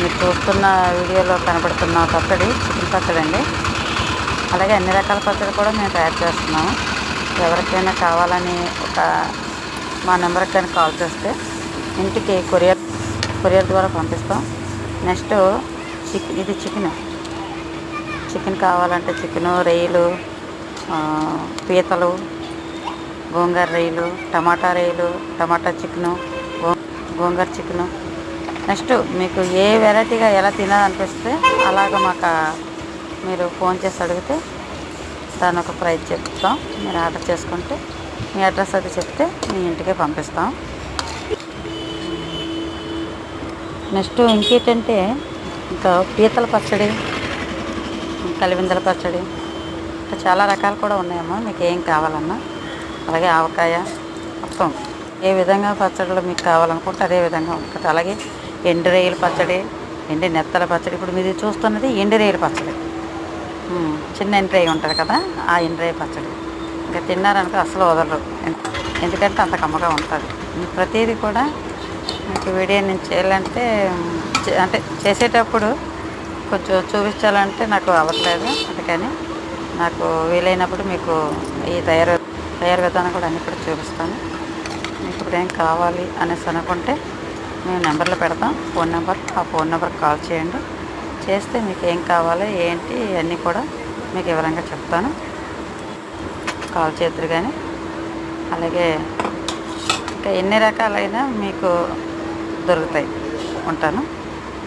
మీరు చూస్తున్న వీడియోలో కనబడుతున్న పచ్చడి చికెన్ పచ్చడి అండి. అలాగే అన్ని రకాల పచ్చడి కూడా మేము తయారు చేస్తున్నాము. ఎవరికైనా కావాలని ఒక మా నెంబర్కి కానీ కాల్ చేస్తే ఇంటికి కొరియర్ కొరియర్ ద్వారా పంపిస్తాం. నెక్స్ట్ చికెన్ ఇది చికెన్. చికెన్ కావాలంటే చికెను రొయ్యలు పీతలు గోంగూర రొయ్యలు టమాటా రొయ్యలు టమాటా చికెను గో గోంగూర చికెను నెక్స్ట్ మీకు ఏ వెరైటీగా ఎలా తినాలనిపిస్తే అలాగ మాకు మీరు ఫోన్ చేసి అడిగితే దాని ఒక ప్రైస్ చెప్తాం. మీరు ఆర్డర్ చేసుకుంటే మీ అడ్రస్ అది చెప్తే మీ ఇంటికే పంపిస్తాం. నెక్స్ట్ ఇంకేంటంటే ఇంకా పీతల పచ్చడి కలివిందల పచ్చడి ఇంకా చాలా రకాలు కూడా ఉన్నాయమ్మా. మీకు ఏం కావాలన్నా. అలాగే ఆవకాయ మొత్తం ఏ విధంగా పచ్చడిలో మీకు కావాలనుకుంటే అదే విధంగా ఉంటుంది. అలాగే ఎండు పచ్చడి ఎండి నెత్తల పచ్చడి. ఇప్పుడు మీరు చూస్తున్నది ఎండు రొయ్యల పచ్చడి. చిన్న ఎండ్రై ఉంటుంది కదా ఆ ఎండ్రై పచ్చడి. ఇంకా తిన్నారనుకో అసలు వదలరు. ఎందుకంటే అంత కమ్మగా ఉంటుంది. ప్రతిదీ కూడా మీకు వీడియో నేను చేయాలంటే చే- అంటే చేసేటప్పుడు కొంచెం చూపించాలంటే నాకు అవ్వట్లేదు. అందుకని నాకు వీలైనప్పుడు మీకు ఈ తయారు తయారు విధానం కూడా అన్ని కూడా చూపిస్తాను. మీకు ఇప్పుడు ఏం కావాలి అనేసి అనుకుంటే మేము నెంబర్లో పెడతాం. ఫోన్ నెంబర్ ఆ ఫోన్ నెంబర్కి కాల్ చేయండి. చేస్తే మీకు ఏం కావాలి ఏంటి అన్నీ కూడా మీకు వివరంగా చెప్తాను. కాల్ చేద్దరు కానీ అలాగే ఇంకా ఎన్ని రకాలైనా మీకు దొరుకుతాయి. ఉంటాను.